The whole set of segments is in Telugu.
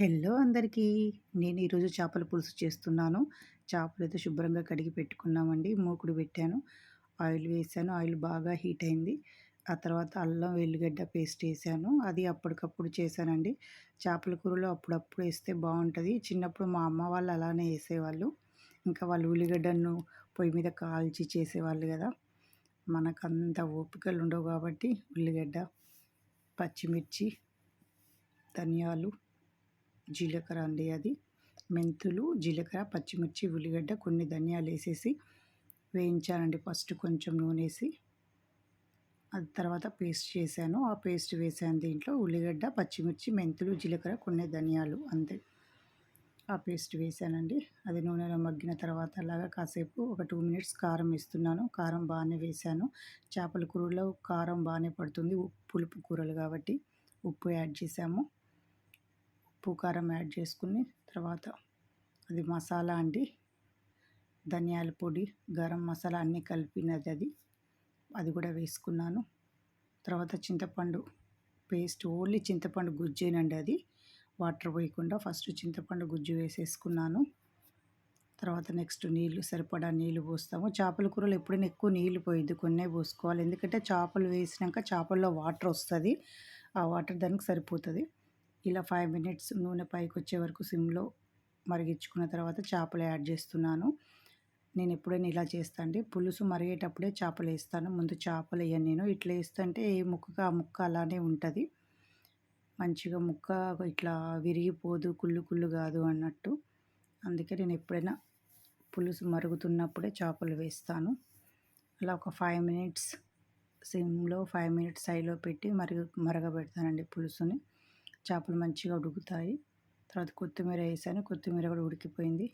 హలో అందరికీ. నేను ఈరోజు చేపల పులుసు చేస్తున్నాను. చేపలు అయితే శుభ్రంగా కడిగి పెట్టుకున్నామండి. మూకుడు పెట్టాను. ఆయిల్ వేసాను. ఆయిల్ బాగా హీట్ అయింది. ఆ తర్వాత అల్లం వెల్లిగడ్డ పేస్ట్ వేసాను. అది అప్పటికప్పుడు చేశానండి. చేపల కూరలో అప్పుడప్పుడు వేస్తే బాగుంటుంది. చిన్నప్పుడు మా అమ్మ వాళ్ళు అలానే వేసేవాళ్ళు. ఇంకా వాళ్ళు ఉల్లిగడ్డను పొయ్యి మీద కాల్చి చేసేవాళ్ళు కదా. మనకంత ఓపికలు ఉండవు కాబట్టి ఉల్లిగడ్డ పచ్చిమిర్చి ధనియాలు జీలకర్ర అండి అది. మెంతులు జీలకర్ర పచ్చిమిర్చి ఉల్లిగడ్డ కొన్ని ధనియాలు వేసేసి వేయించానండి. ఫస్ట్ కొంచెం నూనె వేసి అది తర్వాత పేస్ట్ చేశాను. ఆ పేస్ట్ వేసాను దీంట్లో. ఉల్లిగడ్డ పచ్చిమిర్చి మెంతులు జీలకర్ర కొన్ని ధనియాలు అంతే. ఆ పేస్ట్ వేసానండి. అది నూనెలో మగ్గిన తర్వాత అలాగా కాసేపు ఒక టూ మినిట్స్ కారం వేస్తున్నాను. కారం బాగానే వేసాను. చేపల కూరలో కారం బాగానే పడుతుంది. పులుపు కూరలు కాబట్టి ఉప్పు యాడ్ చేసాము. ఉప్పు కారం యాడ్ చేసుకుని తర్వాత అది మసాలా అండి. ధనియాల పొడి గరం మసాలా అన్నీ కలిపినది అది. అది కూడా వేసుకున్నాను. తర్వాత చింతపండు పేస్ట్ ఓన్లీ చింతపండు గుజ్జేనండి అది. వాటర్ పోయకుండా ఫస్ట్ చింతపండు గుజ్జు వేసేసుకున్నాను. తర్వాత నెక్స్ట్ నీళ్ళు సరిపడా నీళ్ళు పోస్తాము. చేపల కూరలు ఎప్పుడైనా ఎక్కువ నీళ్ళు పోయిద్ది కొన్నే పోసుకోవాలి. ఎందుకంటే చేపలు వేసినాక చేపల్లో వాటర్ వస్తుంది. ఆ వాటర్ దానికి సరిపోతుంది. ఇలా ఫైవ్ మినిట్స్ నూనె పైకి వచ్చే వరకు సిమ్లో మరిగించుకున్న తర్వాత చేపలు యాడ్ చేస్తున్నాను. నేను ఎప్పుడైనా ఇలా చేస్తాను పులుసు మరిగేటప్పుడే చేపలు వేస్తాను. ముందు చేపలు వేయను నేను. ఇట్లా వేస్తుంటే ఏ ముక్కగా ఆ ముక్క అలానే ఉంటుంది. మంచిగా ముక్క ఇట్లా విరిగిపోదు కుళ్ళు కుళ్ళు కాదు అన్నట్టు. అందుకే నేను ఎప్పుడైనా పులుసు మరుగుతున్నప్పుడే చేపలు వేస్తాను. అలా ఒక ఫైవ్ మినిట్స్ సిమ్లో ఫైవ్ మినిట్స్ హైలో పెట్టి మరుగు మరగబెడతానండి పులుసుని. చేపలు మంచిగా ఉడుకుతాయి. తర్వాత కొత్తిమీర వేసాను. కొత్తిమీర కూడా ఉడికిపోయింది.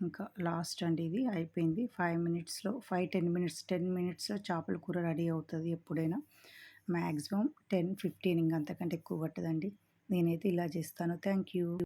ఇంకా లాస్ట్ అండి ఇది. అయిపోయింది. ఫైవ్ మినిట్స్లో ఫైవ్ టెన్ మినిట్స్ టెన్ మినిట్స్లో చేపల కూర రెడీ అవుతుంది ఎప్పుడైనా. మ్యాక్సిమం టెన్ ఫిఫ్టీన్ ఇంకంతకంటే ఎక్కువ పట్టదండి. నేనైతే ఇలా చేస్తాను. Thank you.